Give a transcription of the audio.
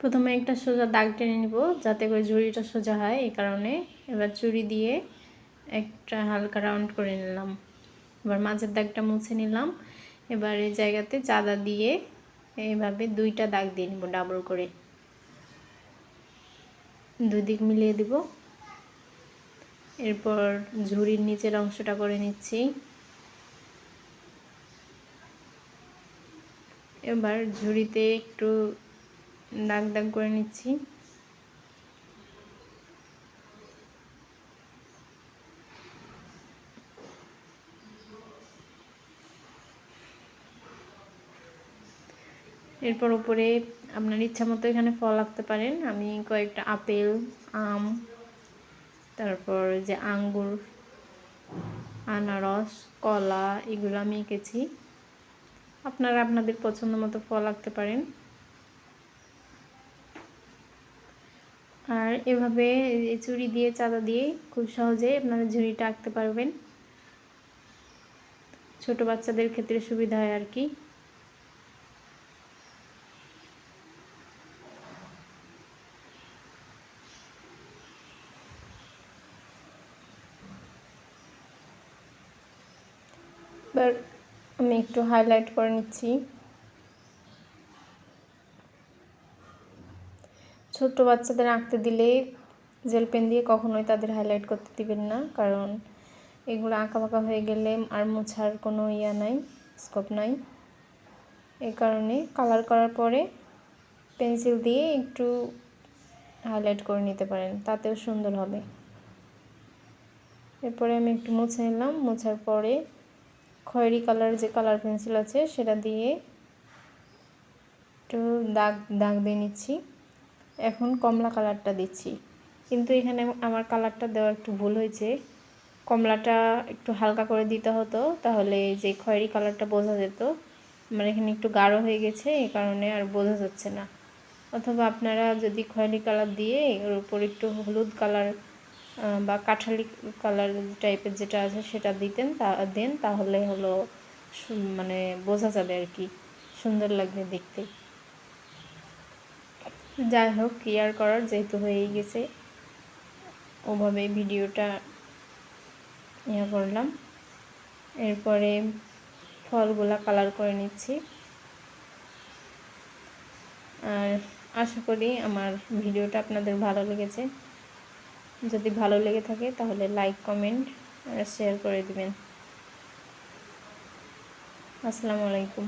প্রথমে একটা সোজা দাগ টেনে নিব, যাতে করে ঝুড়িটা সোজা হয় এই কারণে। এবার চুড়ি দিয়ে একটা হালকা রাউন্ড করে নিলাম। এবার মাঝের দাগটা মুছে নিলাম। এবার এই জায়গাতে চাঁদা দিয়ে এইভাবে দুইটা দাগ দিয়ে নিব, ডাবল করে। দুই দিক মিলিয়ে দিব। এরপর ঝুড়ির নিচের অংশটা করে নিচ্ছি। এবার ঝুড়িতে একটু দাগ দাগ করে নিচ্ছি। এরপর উপরে আপনার ইচ্ছা মতো এখানে ফল রাখতে পারেন। আমি কয়েকটা আপেল, আম, তারপর যে আঙ্গুর, আনারস, কলা, এগুলো আমি এঁকেছি। আপনারা আপনাদের পছন্দ মতো ফল আঁকতে পারেন। আর এভাবে চুড়ি দিয়ে চাঁদা দিয়ে খুব সহজে আপনারা ঝুড়িটা আঁকতে পারবেন। ছোট বাচ্চাদের ক্ষেত্রে সুবিধা হয় আর কি। এবার আমি একটু হাইলাইট করে নিচ্ছি। ছোট্ট বাচ্চাদের আঁকতে দিলে জেল পেন দিয়ে কখনোই তাদের হাইলাইট করতে দিবেন না, কারণ এগুলো আঁকা বাঁকা হয়ে গেলে আর মোছার কোনো ইয়া নাই স্কোপ নাই। এই কারণে কালার করার পরে পেন্সিল দিয়ে একটু হাইলাইট করে নিতে পারেন, তাতেও সুন্দর হবে। এরপরে আমি একটু মুছে নিলাম, মোছার পরে খয়েরি কালার যে কালার পেন্সিল আছে, সেটা দিয়ে একটু দাগ দাগ দিয়ে নিচ্ছি। এখন কমলা কালারটা দিচ্ছি। কিন্তু এখানে আমার কালারটা দেওয়া একটু ভুল হয়েছে। কমলাটা একটু হালকা করে দিতে হতো, তাহলে যে খয়েরি কালারটা বোঝা যেত। আমার এখানে একটু গাঢ় হয়ে গেছে, এই কারণে আর বোঝা যাচ্ছে না। অথবা আপনারা যদি খয়েরি কালার দিয়ে ওর উপর একটু হলুদ কালার বা কাঠালি কালার টাইপের যেটা আছে সেটা দিতেন, তা, দেন তাহলে হলো মানে বোঝা যাবে আর কি। সুন্দর লাগবে দেখতে। যাই হোক ক্লিয়ার করার যেহেতু হয়েই গেছে, ওভাবে ভিডিওটা ইয়ে করলাম। এরপরে ফলগুলা কালার করে নিচ্ছি। আর আশা করি আমার ভিডিওটা আপনাদের ভালো লেগেছে। যদি ভালো লেগে থাকে তাহলে লাইক কমেন্ট আর শেয়ার করে দিবেন। আসসালামু আলাইকুম।